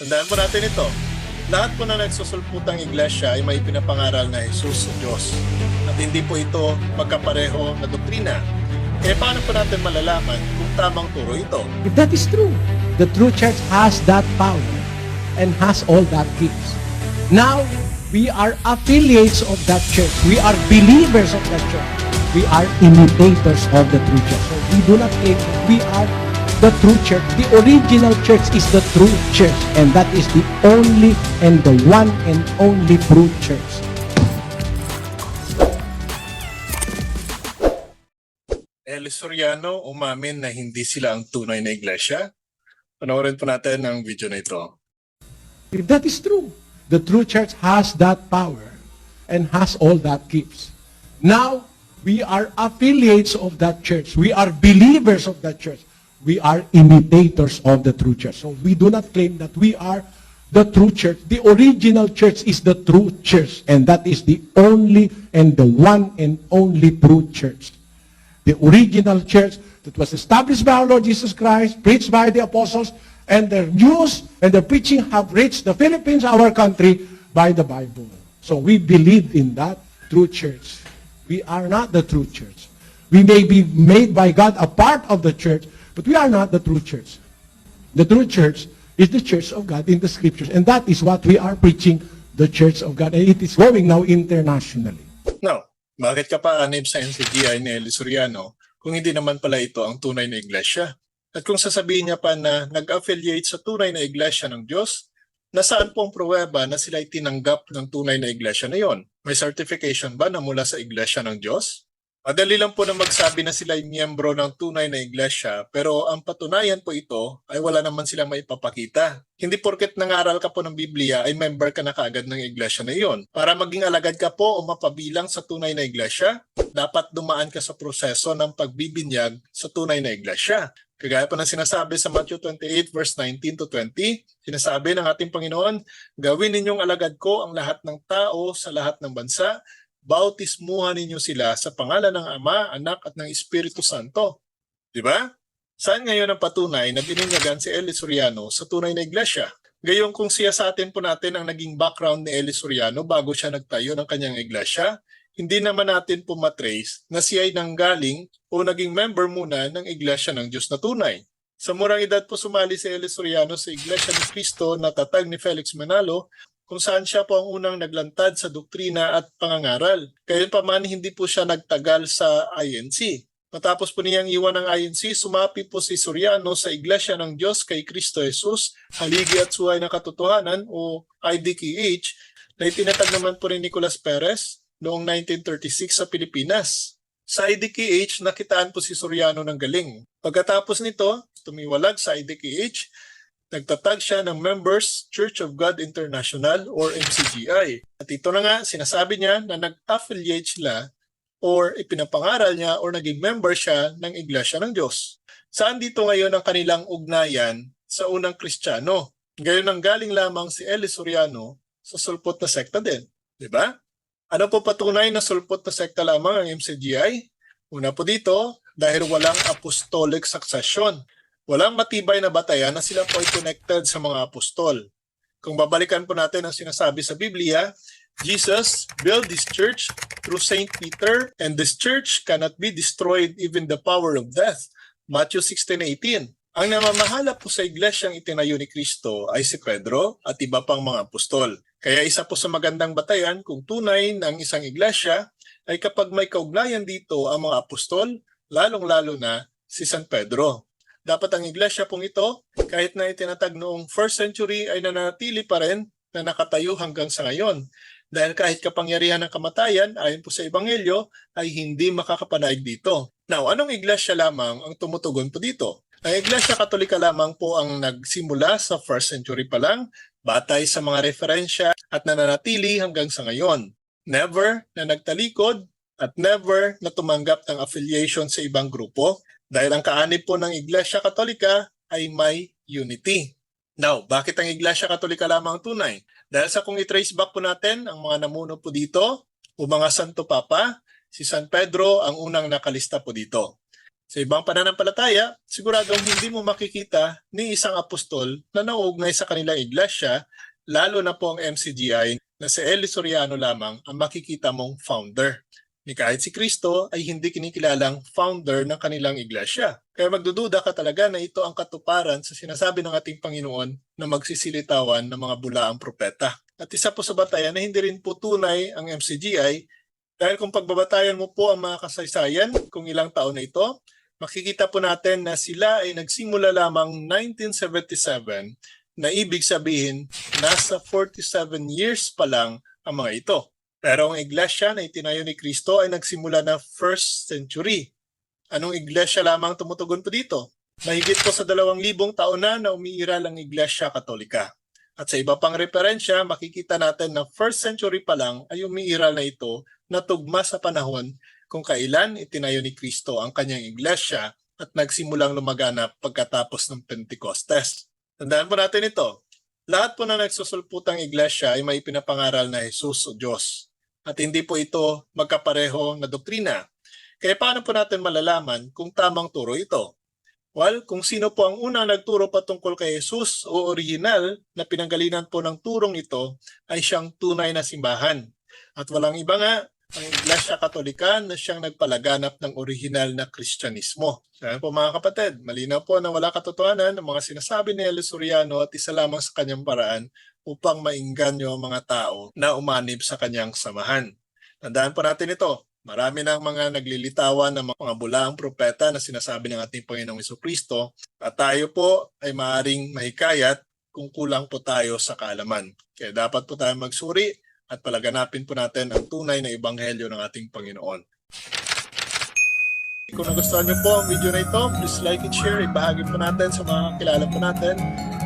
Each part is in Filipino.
Tandaan po natin ito. Lahat po na nagsusulputang iglesia ay may pinapangaral na Jesus sa Diyos. At hindi po ito magkapareho na doktrina. Kaya paano po natin malalaman kung tamang turo ito? If that is true, the true church has that power and has all that gifts. Now, we are affiliates of that church. We are believers of that church. We are imitators of the true church. So we do not claim we are the true church. The original church is the true church. And that is the only and the one and only true church. El Soriano umamin na hindi sila ang tunay na iglesia. Panoorin po natin ang video na ito. If that is true, the true church has that power and has all that gifts. Now, we are affiliates of that church. We are believers of that church. We are imitators of the true church. So we do not claim that we are the true church. The original church is the true church. And that is the only and the one and only true church. The original church that was established by our Lord Jesus Christ, preached by the apostles, and their news and their preaching have reached the Philippines, our country, by the Bible. So we believe in that true church. We are not the true church. We may be made by God a part of the church, but we are not the true church. The true church is the church of God in the scriptures, and that is what we are preaching, the church of God, and it is going now internationally. Now, bakit ka pa anib sa NCGI ni Eli Soriano kung hindi naman pala ito ang tunay na iglesia? At kung sasabihin niya pa na nag-affiliate sa tunay na iglesia ng Diyos, nasaan po ang pruweba na sila ay tinanggap ng tunay na iglesia na yon? May certification ba na mula sa iglesia ng Diyos? Madali lang po na magsabi na sila ay miyembro ng tunay na iglesia pero ang patunayan po ito ay wala naman silang maipapakita. Hindi porket nangaral ka po ng Biblia ay member ka na kaagad ng iglesia na iyon. Para maging alagad ka po o mapabilang sa tunay na iglesia, dapat dumaan ka sa proseso ng pagbibinyag sa tunay na iglesia. Kagaya pa ng sinasabi sa Matthew 28 verse 19 to 20, sinasabi ng ating Panginoon, gawin ninyong alagad ko ang lahat ng tao sa lahat ng bansa, bautismuhan ninyo sila sa pangalan ng Ama, Anak at ng Espiritu Santo. Di ba? Saan ngayon ang patunay na bininyagan si Eli Soriano sa tunay na iglesia? Gayong kung siya sa atin po natin ang naging background ni Eli Soriano bago siya nagtayo ng kanyang iglesia, hindi naman natin po matrace na siya ay nanggaling o naging member muna ng iglesia ng Diyos na tunay. Sa murang edad po sumali si Eli Soriano sa Iglesia ni Cristo na tatag ni Felix Manalo kung saan siya po ang unang naglantad sa doktrina at pangangaral. Kaya pa man hindi po siya nagtagal sa INC. Matapos po niyang iwan ng INC, sumapi po si Soriano sa Iglesia ng Diyos kay Kristo Jesus, Haligi at Suhay na Katotohanan o IDKH na itinatag naman po ni Nicolas Perez noong 1936 sa Pilipinas. Sa IDKH, nakitaan po si Soriano ng galing. Pagkatapos nito, tumiwalag sa IDKH, nagtatag siya ng Members Church of God International or MCGI. At ito na nga, sinasabi niya na nag-affiliate sila or ipinapangaral niya or naging member siya ng Iglesia ng Diyos. Saan dito ngayon ang kanilang ugnayan sa unang Kristiyano? Gayon ang galing lamang si Eli Soriano sa sulpot na sekta din. Di ba? Ano po patunay na sulpot na sekta lamang ang MCGI? Una po dito, dahil walang apostolic succession. Walang matibay na batayan na sila po ay connected sa mga apostol. Kung babalikan po natin ang sinasabi sa Biblia, Jesus built this church through Saint Peter and this church cannot be destroyed even the power of death. Matthew 16:18. Ang namamahala po sa iglesyang itinayo ni Kristo ay si Pedro at iba pang mga apostol. Kaya isa po sa magandang batayan kung tunay ng isang iglesia ay kapag may kaugnayan dito ang mga apostol, lalong-lalo na si San Pedro. Dapat ang iglesia pong ito, kahit na itinatag noong first century ay nanatili pa rin na nakatayo hanggang sa ngayon. Dahil kahit kapangyarihan ng kamatayan, ayon po sa Ebanghelyo, ay hindi makakapanaig dito. Now, anong iglesia lamang ang tumutugon po dito? Ang Iglesia Katolika lamang po ang nagsimula sa first century pa lang, batay sa mga referensya at nananatili hanggang sa ngayon. Never na nagtalikod at never na tumanggap ng affiliation sa ibang grupo dahil ang kaanib po ng Iglesia Katolika ay may unity. Now, bakit ang Iglesia Katolika lamang ang tunay? Dahil sa kung i-trace back po natin ang mga namuno po dito, o mga Santo Papa, si San Pedro ang unang nakalista po dito. Sa ibang pananampalataya, siguradong hindi mo makikita ni isang apostol na nauugnay sa kanilang iglesia, lalo na po ang MCGI na si Eli Soriano lamang ang makikita mong founder. Ni kahit si Kristo ay hindi kinikilalang founder ng kanilang iglesia. Kaya magdududa ka talaga na ito ang katuparan sa sinasabi ng ating Panginoon na magsisilitawan ng mga bulaang propeta. At isa po sa batayan na hindi rin po tunay ang MCGI dahil kung pagbabatayan mo po ang mga kasaysayan kung ilang taon na ito, makikita po natin na sila ay nagsimula lamang 1977 na ibig sabihin nasa 47 years pa lang ang mga ito. Pero ang iglesia na itinayo ni Kristo ay nagsimula na first century. Anong iglesia lamang tumutugon po dito? Mahigit po sa dalawang libong taon na na umiiral ang iglesia katolika. At sa iba pang referensya, makikita natin na first century pa lang ay umiiral na ito na tugma sa panahon kung kailan itinayo ni Kristo ang kanyang iglesia at nagsimulang lumaganap pagkatapos ng Pentecostes. Tandaan po natin ito. Lahat po na nagsusulputang iglesia ay may pinapangaral na Jesus o Diyos. At hindi po ito magkapareho na doktrina. Kaya paano po natin malalaman kung tamang turo ito? Well, kung sino po ang unang nagturo patungkol kay Jesus o original na pinanggalinan po ng turong ito ay siyang tunay na simbahan. At walang iba nga, ang Iglesia Katolika na siyang nagpalaganap ng original na Kristyanismo. Kaya po mga kapatid, malinaw po na wala katotohanan ang mga sinasabi ni Eli Soriano at isa lamang sa kanyang paraan upang mainganyo ang mga tao na umanib sa kanyang samahan. Tandaan po natin ito, Marami ng mga naglilitawan ng mga bulaang propeta na sinasabi ng ating Panginoong Kristo at tayo po ay maaring mahikayat kung kulang po tayo sa kaalaman. Kaya dapat po tayo magsuri at palaganapin po natin ang tunay na ebanghelyo ng ating Panginoon. Kung nagustuhan niyo po ang video na ito, please like and share. Ibahagi po natin sa mga kilala po natin.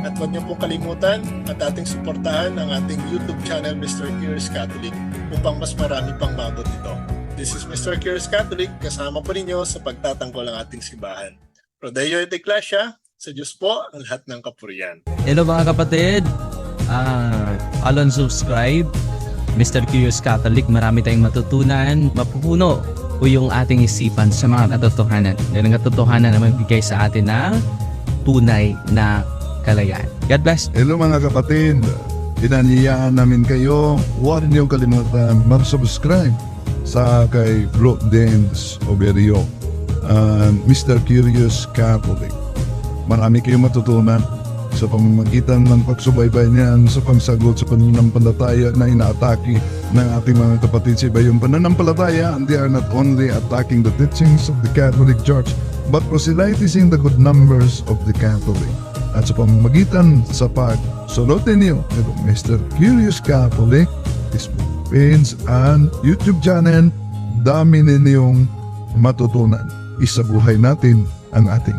At huwag niyo po kalimutan at ating suportahan ang ating YouTube channel Mr. Curious Catholic upang mas marami pang mabot ito. This is Mr. Curious Catholic, kasama po ninyo sa pagtatanggol ng ating simbahan. Rodeo et Ecclesia, sa Diyos po ang lahat ng kapurian. Hello mga kapatid. Ah, follow and subscribe. Mr. Curious Catholic, marami tayong matutunan. Mapupuno po yung ating isipan sa mga katotohanan. Ang katotohanan na magbigay sa atin ng tunay na kalayaan. God bless. Hello mga kapatid, inaniyaan namin kayo, huwag niyong kalimutan mag-subscribe sa kay Bro Dance Oberio and Mr. Curious Catholic. Marami kayong matutunan sa pamamagitan ng pagsubaybay niyan sa pagsagot sa pananampalataya na inaatake ng ating mga kapatid sa iba yung pananampalataya? They are not only attacking the teachings of the Catholic Church but proselytizing the good numbers of the Catholic. At sa pamamagitan sa pag-sulutin niyo ng Mr. Curious Catholic Facebook page and YouTube channel dami ninyong matutunan. Isabuhay natin ang ating